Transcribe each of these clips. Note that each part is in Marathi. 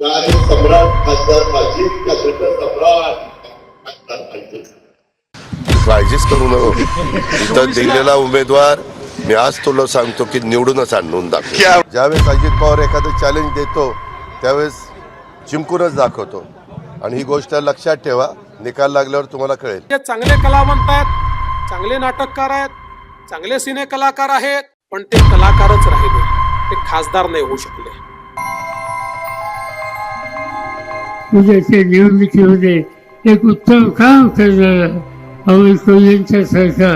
सम्राट खासदार पाहिजे गट सम्राट खासदार पाहिजे काळजीच करू नको. इथं दिलेला उमेदवार मी आज तुला सांगतो की निवडूनच आणून दाखव. ज्यावेळेस अजित पवार एखादं चॅलेंज देतो त्यावेळेस जिंकूनच दाखवतो. आणि ही गोष्ट लक्षात ठेवा निकाल लागल्यावर तुम्हाला कळेल. जे चांगले कलावंत आहेत चांगले नाटककार आहेत चांगले सिने कलाकार आहेत पण ते कलाकारच राहिले ते खासदार नाही होऊ शकले. उद्याच्या निवडणुकीमध्ये एक उत्तम काम करणारा अमोल कोल्हेंच्या सारखा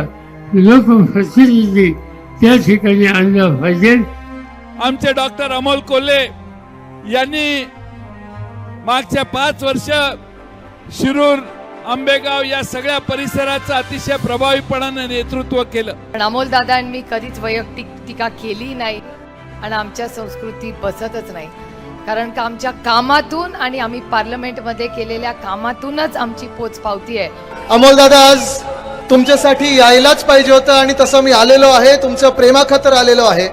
लोकप्रतिनिधी त्या ठिकाणी आणला पाहिजे आमचे डॉक्टर अमोल कोल्हे यांनी मागच्या पाच वर्ष शिरूर आंबेगाव या सगळ्या परिसराचं अतिशय प्रभावीपणाने नेतृत्व केलं. पण अमोल दादांनी कधीच वैयक्तिक टीका केली नाही आणि आमच्या संस्कृतीत बसतच नाही. कारण का आमच्या कामातून आणि आम्ही पार्लमेंटमध्ये केलेल्या कामातूनच आमची पोचपावती आहे. अमोल दादा आज तुमच्यासाठी यायलाच पाहिजे होतं आणि तसं मी आलेलो आहे तुमचं प्रेमाखातर आलेलो आहे.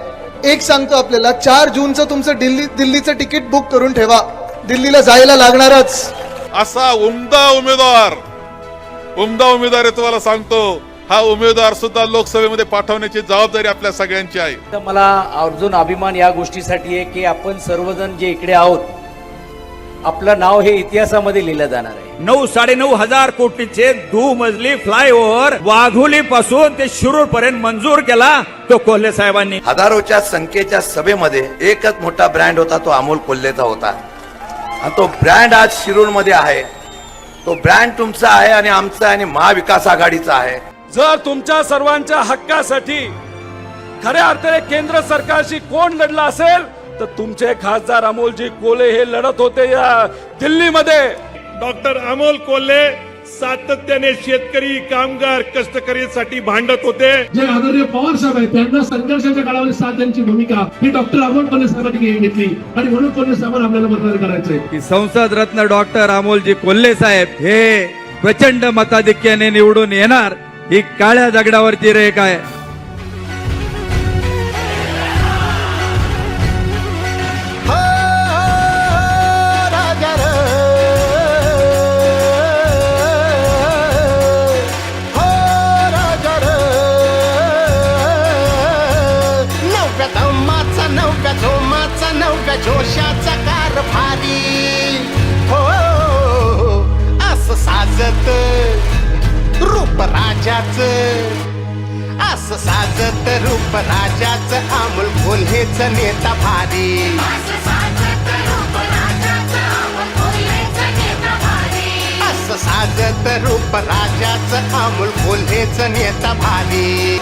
एक सांगतो आपल्याला चार जूनचं तुमचं दिल्ली दिल्लीचं तिकीट बुक करून ठेवा. दिल्लीला जायला लागणारच. असा उमदा उमेदवार उमदा उमेदवार आहे तुम्हाला सांगतो. हा उमेदवार सुद्धा लोकसभेमध्ये पाठवण्याची जबाबदारी आपल्या सगळ्यांची आहे. तर मला अर्जुन अभिमान या गोष्टीसाठी आहे की आपण सर्वजण जे इकडे आहोत आपलं नाव हे इतिहासामध्ये लिहिलं जाणार आहे. नऊ साडेनऊ हजार कोटीचे दुमजली फ्लायओव्हर वाघोली पासून ते शिरूर पर्यंत मंजूर केला तो कोल्हे साहेबांनी. हजारोच्या संख्येच्या सभेमध्ये एकच मोठा ब्रँड होता तो अमोल कोल्हेचा होता. आणि तो ब्रँड आज शिरूरमध्ये आहे. तो ब्रँड तुमचा आहे आणि आमचा आहे आणि महाविकास आघाडीचा आहे. जर तुमच्या सर्वांच्या हक्कासाठी खऱ्या अर्थाने केंद्र सरकारशी कोण लढला असेल तर तुमचे खासदार अमोलजी कोले हे लढत होते या दिल्लीमध्ये. डॉक्टर अमोल कोल्हे सातत्याने शेतकरी कामगार कष्टकरीसाठी भांडत होते. जे आदरणीय पवार साहेब आहेत त्यांना संघर्षाच्या काळामध्ये साथ त्यांची भूमिका ही डॉक्टर अमोल कोल्हे साहेबांनी घेतली. आणि म्हणून कोल्हे साहेबांना आपल्याला मतदान करायचंय. की संसद रत्न डॉक्टर अमोलजी कोल्हे साहेब हे प्रचंड मताधिक्याने निवडून येणार. ही काळ्या दगडावरची रेख आहे. हो, हो, हो, नव्या दमाचा नव्या जोमाचा नव्या जोशाचा कारभारी हो असं साजत रूप राजाच. असं साजत रूप राजाच अमोल कोल्हेच नेता भारी. असं साजत रूप राजाच अमोल कोल्हेच नेता भारी.